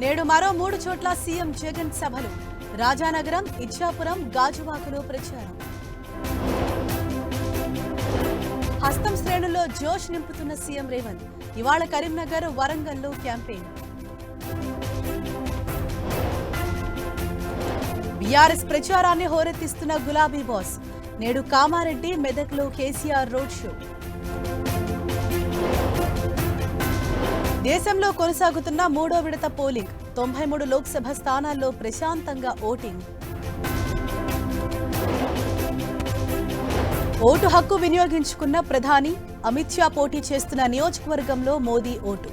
నేడు మరో మూడు చోట్ల సీఎం జగన్ సభలు. రాజానగరం ఇచ్చాపురం గాజువాకలో ప్రచారం. హస్తం శ్రేణుల్లో జోష్ నింపుతున్న సీఎం రేవంత్. ఇవాళ కరీంనగర్ వరంగల్లో క్యాంపెయిన్. బీఆర్ఎస్ ప్రచారాన్ని హోరెత్తిస్తున్న గులాబీ బాస్. నేడు కామారెడ్డి మెదక్లో కేసీఆర్ రోడ్ షో. దేశంలో కొనసాగుతున్న మూడో విడత పోలింగ్ తొంభై మూడు లోక్సభ స్థానాల్లో ప్రశాంతంగా ఓటింగ్. ఓటు హక్కు వినియోగించుకున్న ప్రధాని అమిత్ షా పోటీ చేస్తున్న నియోజకవర్గంలో మోదీ ఓటు.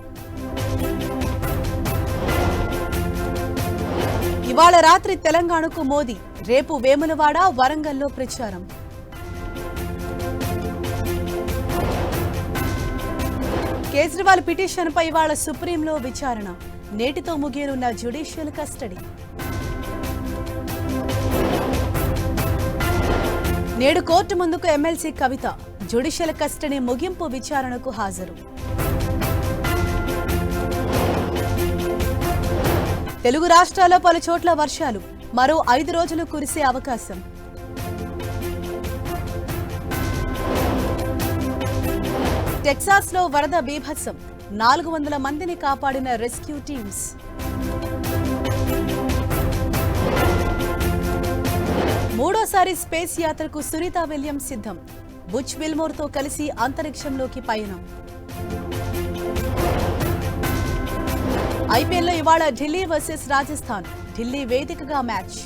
ఇవాళ రాత్రి తెలంగాణకు మోదీ రేపు వేములవాడ వరంగల్లో ప్రచారం. కేజ్రీవాల్ పిటిషన్పై ఇవాళ సుప్రీంలో విచారణ. నేటితో ముగియనున్న జ్యుడిషియల్ కస్టడీ. నేడు కోర్టు ముందుకు ఎమ్మెల్సీ కవిత. జ్యుడిషియల్ కస్టడీ ముగింపు విచారణకు హాజరు. తెలుగు రాష్ట్రాల్లో పలు చోట్ల వర్షాలు. మరో ఐదు రోజులు కురిసే అవకాశం. టెక్సాస్లో వరద బీభత్సం. నాలుగు వందల మందిని కాపాడిన రెస్క్యూ టీమ్స్. మూడోసారి స్పేస్ యాత్రకు సునీత విలియం సిద్ధం. బుచ్ విల్మోర్తో కలిసి అంతరిక్షంలోకి పయనం. ఐపీఎల్లో ఇవాళ ఢిల్లీ వర్సెస్ రాజస్థాన్. ఢిల్లీ వేదికగా మ్యాచ్.